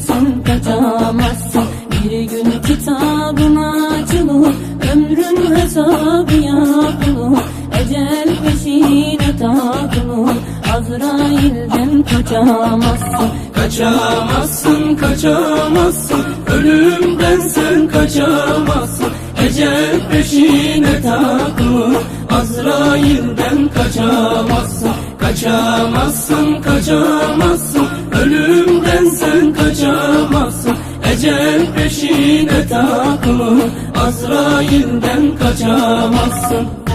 Sen kaçamazsın. Bir gün kitabın açılır Ömrün hesabı yapılır Ecel peşine takılı Azrail'den kaçamazsın. Kaçamazsın, kaçamazsın. Ölümden sen kaçamazsın. Ecel peşine takılı Azrail'den kaçamazsın. Kaçamazsın, kaçamazsın. Ölümden sen kaçamazsın. Ecel peşine takılı Azrail'den kaçamazsın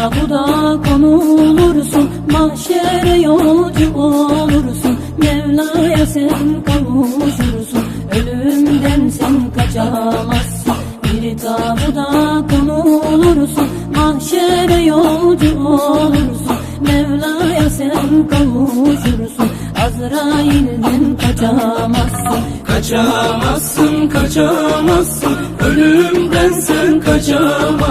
tabuda konulursun Mahşere yolcu olursun. Mevla'ya sen kavuşursun Ölümden sen kaçamazsın. Bir tabuda konulursun Mahşere yolcu olursun. Mevla'ya sen kavuşursun Azrail'den kaçamazsın. Kaçamazsın, kaçamazsın Ölümden sen kaçamazsın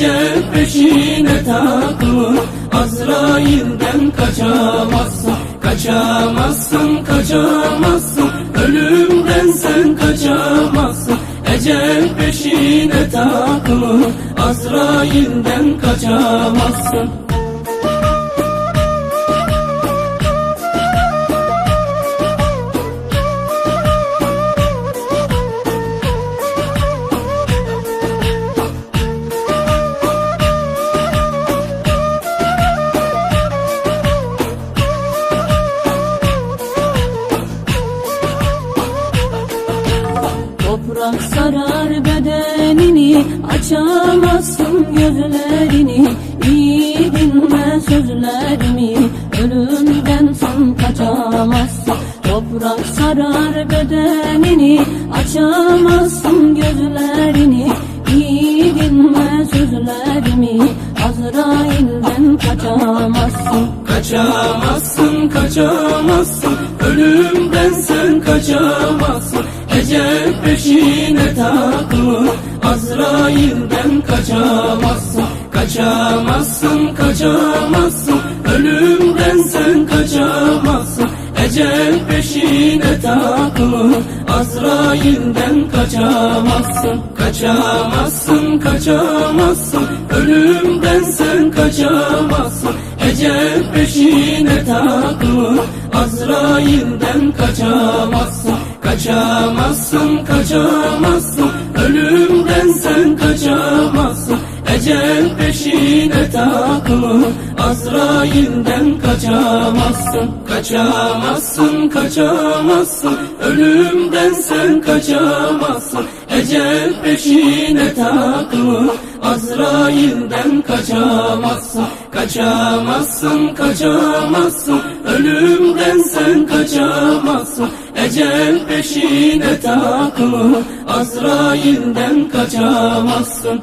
Ecel peşine takılı Azrail'den kaçamazsın Kaçamazsın, kaçamazsın. Ölümden sen kaçamazsın. Ecel peşine takılı Azrail'den kaçamazsın Toprak sarar bedenini Açamazsın gözlerini. İyi dinle sözlerimi Ölümden sen kaçamazsın. Toprak sarar bedenini Açamazsın gözlerini. İyi dinle sözlerimi Azrail'den kaçamazsın. Kaçamazsın, kaçamazsın. Ölümden sen kaçamazsın Ecel peşine takılı. Azrail'den kaçamazsın Kaçamazsın, kaçamazsın. Ölümden sen kaçamazsın. Ecel peşine takılı. Azrail'den kaçamazsın Kaçamazsın, kaçamazsın. Ölümden sen kaçamazsın. Ecel peşine takılı. Azrail'den kaçamazsın Kaçamazsın, Ecel peşine takılı Azrail'den kaçamazsın Kaçamazsın, kaçamazsın. Ölümden sen kaçamazsın. Ecel peşine takılı Azrail'den kaçamazsın Kaçamazsın, kaçamazsın. Ölümden sen kaçamazsın. Ecel peşine takılı Azrail'den kaçamazsın